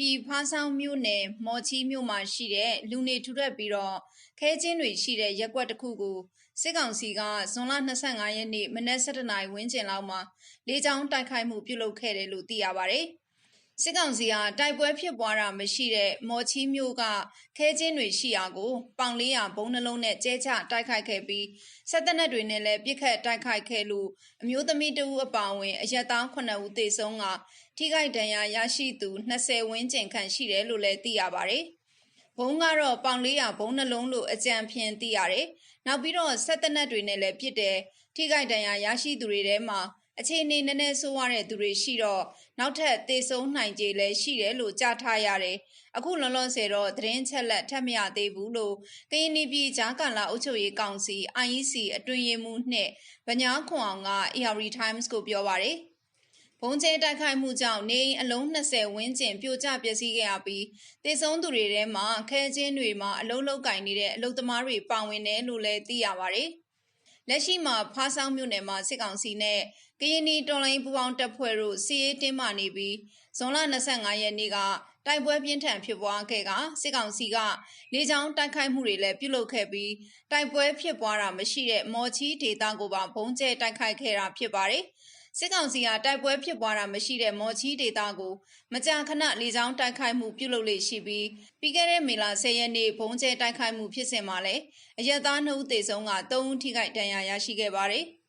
ပြည်ဖားဆောင်မြို့နယ်မော်ချီမြို့မှာရှိတဲ့လူနေထူထပ်ပြီးတော့ခဲချင်းတွေရှိတဲ့ရက်ကွက်တစ်ခုကိုစစ်ကောင်စီကဇွန်လ25ရက်နေ့မနက်7:00နာရီဝန်းကျင်လောက်မှာလေကြောင်းတိုက်ခိုက်မှုပြုလုပ်ခဲ့တယ်လို့သိရပါဗျ။ စစ်ကောင်စီကတိုက်ပွဲဖြစ်ပွားတာမရှိတဲ့မော်ချီမြို့ကခဲချင်းတွေရှိရာကိုပေါင်400ဘုံနှလုံးနဲ့ကျဲချတိုက်ခိုက်ခဲ့ပြီးစစ်တပ်နက်တွေနဲ့လည်းပြစ်ခတ်တိုက်ခိုက်ခဲ့လို့အမျိုးသမီးတဦးအပါအဝင်အရက်သား9ဦးသေဆုံးကထိခိုက်ဒဏ်ရာရရှိသူ20ဝန်းကျင်ခန့်ရှိတယ်လို့လည်းသိရပါဗျ။ဘုံကတော့ပေါင်400ဘုံနှလုံးလို့အကြံဖြင့်သိရတယ်။နောက်ပြီးတော့ဆက်တနက်တွေနဲ့လည်းပြစ်တယ်ထိခိုက်ဒဏ်ရာရရှိသူတွေထဲမှာအခြေအနေနည်းနည်းဆိုးရတဲ့သူတွေရှိတော့နောက်ထပ်သေဆုံးနိုင်ကြလည်းရှိတယ်လို့ကြားထားရတယ်။အခုလောလောဆယ်တော့သတင်းချက်လက်ထပ်မရသေးဘူးလို့ကရင်ပြည်ဂျားကာလာအုပ်ချုပ်ရေးကောင်စီ IEC အတွင်ရေးမှူးနှင့်ဗညာခွန်အောင်က ARD Times ကိုပြောပါရယ်ဘုံကျဲတိုက်ခိုက်မှုကြောင့်နေအိမ်အလုံး20ဝန်းကျင်ပြိုကျပျက်စီးခဲ့ရပြီးတေဆုံးသူတွေထဲမှာခဲချင်းတွေမှာအလုံးလုံးကင်နေတဲ့အလုသမားတွေပါဝင်တယ်လို့လည်းသိရပါတယ်။ လက်ရှိမှာဖားဆောင်မြို့နယ်မှာစစ်ကောင်စီနဲ့ကရင်နီတော်လိုင်းပူပေါင်းတပ်ဖွဲ့တို့စီးရေးတင်းမာနေပြီးဇွန်လ25ရက်နေ့ကတိုက်ပွဲပြင်းထန်ဖြစ်ပွားခဲ့ကစစ်ကောင်စီကလေကြောင်းတိုက်ခိုက်မှုတွေလည်းပြုလုပ်ခဲ့ပြီးတိုက်ပွဲဖြစ်ပွားတာမရှိတဲ့မော်ချီဒေသကိုပါဘုံကျဲတိုက်ခိုက်ခဲ့တာဖြစ်ပါတယ်။ စစ်ကောင်စီကတိုက်ပွဲဖြစ်ပွားတာမရှိတဲ့မော်ချီဒေသကိုမကြာခဏလေကြောင်းတိုက်ခိုက်မှုပြုလုပ်လေရှိပြီးပြီးခဲ့တဲ့မေလ10ရက်နေ့ဘုံကျဲတိုက်ခိုက်မှုဖြစ်စဉ်မှာလည်းအရက်သား2ဦးသေဆုံးက3ဦးထိခိုက်ဒဏ်ရာရရှိခဲ့ပါတယ်။